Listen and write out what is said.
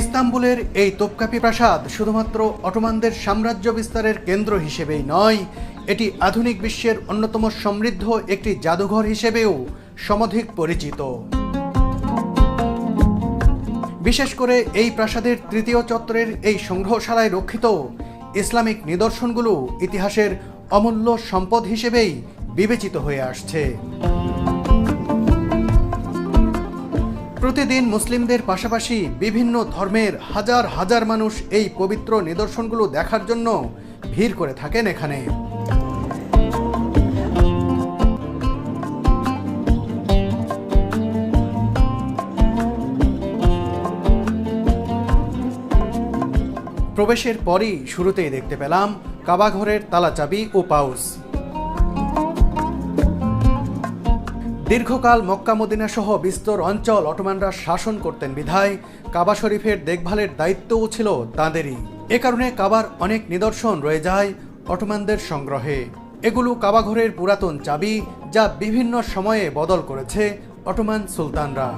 ইস্তাম্বুলের এই তোপকাপি প্রাসাদ শুধুমাত্র অটোমানদের সাম্রাজ্য বিস্তারের কেন্দ্র হিসেবেই নয়, এটি আধুনিক বিশ্বের অন্যতম সমৃদ্ধ একটি জাদুঘর হিসেবেও সমধিক পরিচিত। বিশেষ করে এই প্রাসাদের তৃতীয় চত্বরের এই সংগ্রহশালায় রক্ষিত ইসলামিক নিদর্শনগুলো ইতিহাসের অমূল্য সম্পদ হিসেবেই বিবেচিত হয়ে আসছে। প্রতিদিন মুসলিমদের পাশাপাশি বিভিন্ন ধর্মের হাজার হাজার মানুষ এই পবিত্র নিদর্শনগুলো দেখার জন্য ভিড় করে থাকেন এখানে। প্রবেশের পরই শুরুতেই দেখতে পেলাম কাবাঘরের তালাচাবি ও পাউস দীর্ঘকাল মক্কা মদিনা সহ বিস্তর অঞ্চল অটোমানরা শাসন করতেন বিধায় কাবা শরীফের দেখভালের দায়িত্বও ছিল তাঁদেরই। এ কারণে কাবার অনেক নিদর্শন রয়ে যায় অটোমানদের সংগ্রহে। এগুলো কাবাঘরের পুরাতন চাবি যা বিভিন্ন সময়ে বদল করেছে অটোমান সুলতানরা।